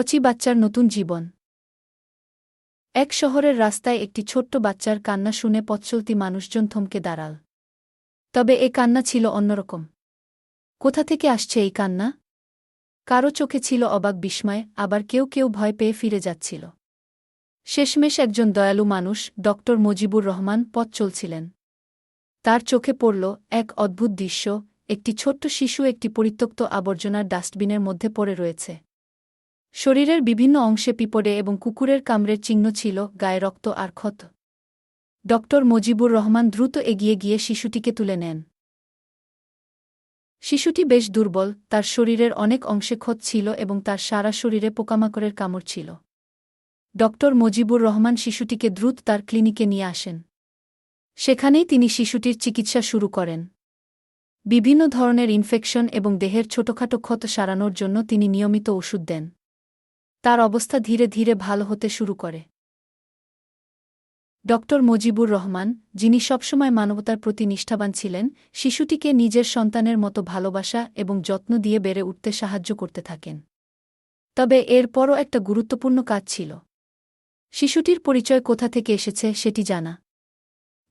কচি বাচ্চার নতুন জীবন। এক শহরের রাস্তায় একটি ছোট্ট বাচ্চার কান্না শুনে পথচলতি মানুষজন থমকে দাঁড়াল। তবে এ কান্না ছিল অন্যরকম। কোথা থেকে আসছে এই কান্না? কারও চোখে ছিল অবাক বিস্ময়, আবার কেউ কেউ ভয় পেয়ে ফিরে যাচ্ছিল। শেষমেশ একজন দয়ালু মানুষ, ডক্টর মজিবুর রহমান, পথ চলছিলেন। তার চোখে পড়ল এক অদ্ভুত দৃশ্য, একটি ছোট্ট শিশু একটি পরিত্যক্ত আবর্জনার ডাস্টবিনের মধ্যে পড়ে রয়েছে। শরীরের বিভিন্ন অংশে পিপড়ে এবং কুকুরের কামড়ের চিহ্ন ছিল, গায়ে রক্ত আর ক্ষত। ডক্টর মজিবুর রহমান দ্রুত এগিয়ে গিয়ে শিশুটিকে তুলে নেন। শিশুটি বেশ দুর্বল, তার শরীরের অনেক অংশে ক্ষত ছিল এবং তার সারা শরীরে পোকামাকড়ের কামড় ছিল। ডক্টর মজিবুর রহমান শিশুটিকে দ্রুত তার ক্লিনিকে নিয়ে আসেন। সেখানেই তিনি শিশুটির চিকিৎসা শুরু করেন। বিভিন্ন ধরনের ইনফেকশন এবং দেহের ছোটখাটো ক্ষত সারানোর জন্য তিনি নিয়মিত ওষুধ দেন। তার অবস্থা ধীরে ধীরে ভালো হতে শুরু করে। ডক্টর মজিবুর রহমান, যিনি সবসময় মানবতার প্রতি নিষ্ঠাবান ছিলেন, শিশুটিকে নিজের সন্তানের মতো ভালোবাসা এবং যত্ন দিয়ে বেড়ে উঠতে সাহায্য করতে থাকেন। তবে এরপরও একটা গুরুত্বপূর্ণ কাজ ছিল। শিশুটির পরিচয় কোথা থেকে এসেছে সেটি জানা।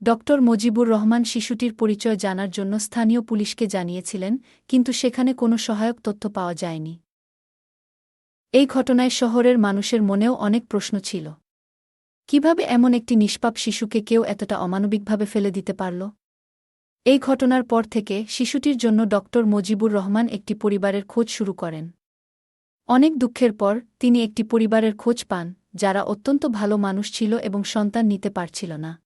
ডক্টর মজিবুর রহমান শিশুটির পরিচয় জানার জন্য স্থানীয় পুলিশকে জানিয়েছিলেন, কিন্তু সেখানে কোনো সহায়ক তথ্য পাওয়া যায়নি। এই ঘটনায় শহরের মানুষের মনেও অনেক প্রশ্ন ছিল। কীভাবে এমন একটি নিষ্পাপ শিশুকে কেউ এতটা অমানবিকভাবে ফেলে দিতে পারল? এই ঘটনার পর থেকে শিশুটির জন্য ডক্টর মজিবুর রহমান একটি পরিবারের খোঁজ শুরু করেন। অনেক দুঃখের পর তিনি একটি পরিবারের খোঁজ পান, যারা অত্যন্ত ভালো মানুষ ছিল এবং সন্তান নিতে পারছিল না।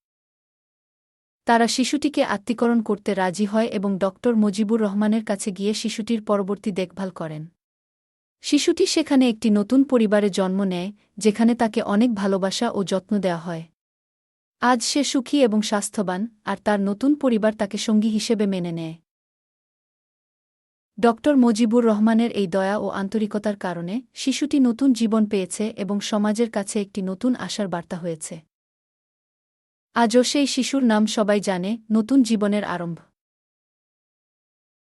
তারা শিশুটিকে আত্মীকরণ করতে রাজি হয় এবং ডক্টর মজিবুর রহমানের কাছে গিয়ে শিশুটির পরবর্তী দেখভাল করেন। শিশুটি সেখানে একটি নতুন পরিবারে জন্ম নেয়, যেখানে তাকে অনেক ভালোবাসা ও যত্ন দেওয়া হয়। আজ সে সুখী এবং স্বাস্থ্যবান, আর তার নতুন পরিবার তাকে সঙ্গী হিসেবে মেনে নেয়। ডক্টর মজিবুর রহমানের এই দয়া ও আন্তরিকতার কারণে শিশুটি নতুন জীবন পেয়েছে এবং সমাজের কাছে একটি নতুন আশার বার্তা হয়েছে। আজও সেই শিশুর নাম সবাই জানে, নতুন জীবনের আরম্ভ।